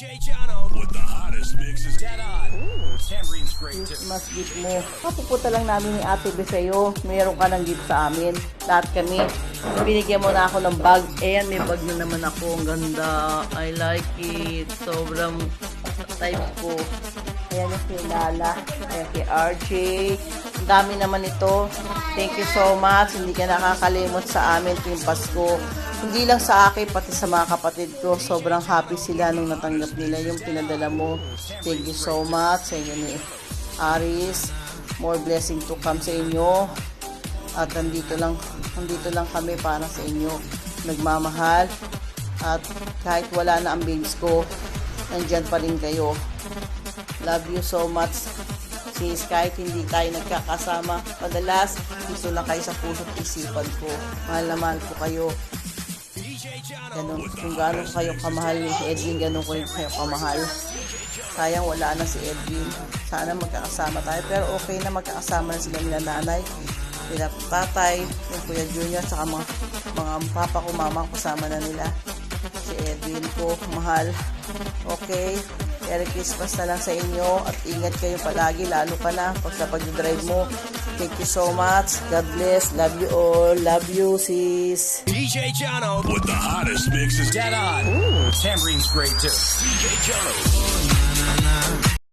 DJ Jono with the hottest mixes. Dead on. Tambourine's great too. Christmas gift mo. Kapupunta lang namin ni Ate Be sa'yo. Meron ka ng gift sa amin. Lahat kami. Binigyan mo na ako ng bag. Ayan, may bag na naman ako. Ang ganda. I like it. Sobrang type ko. Ayan kay Lala. Ayan kay RJ. Ang dami naman ito. Thank you so much. Hindi ka nakakalimot sa amin tuwing Pasko. Hindi lang sa akin, pati sa mga kapatid ko. Sobrang happy sila nung natanggap nila yung pinadala mo. Thank you so much sa inyo ni Aris. More blessing to come sa inyo. At nandito lang, nandito lang kami para sa inyo. Nagmamahal. At kahit wala na ang babes ko, nandyan pa rin kayo. Love you so much. Sis, kahit hindi tayo nagkakasama, madalas, gusto lang kayo sa puso't isipan ko. Mahal na mahal ko kayo. Ganun, kung gano'n kayo kamahal ni si Edwin, ganun ko rin kayo kamahal. Sayang wala na si Edwin. Sana magkakasama tayo. Pero okay na magkakasama na sila nila nanay, nila tatay, yung kuya Junior, saka mga, mga papa ko, mama ko, kasama na nila. Si Edwin ko, mahal. Okay. Merry Christmas na lang sa inyo at ingat kayo palagi, lalo ka na pag sa pag-drive mo. Thank you so much. God bless. Love you all. Love you, sis. DJ Jono with the hottest mixes. Dead on. Tambourine's great too. DJ Jono.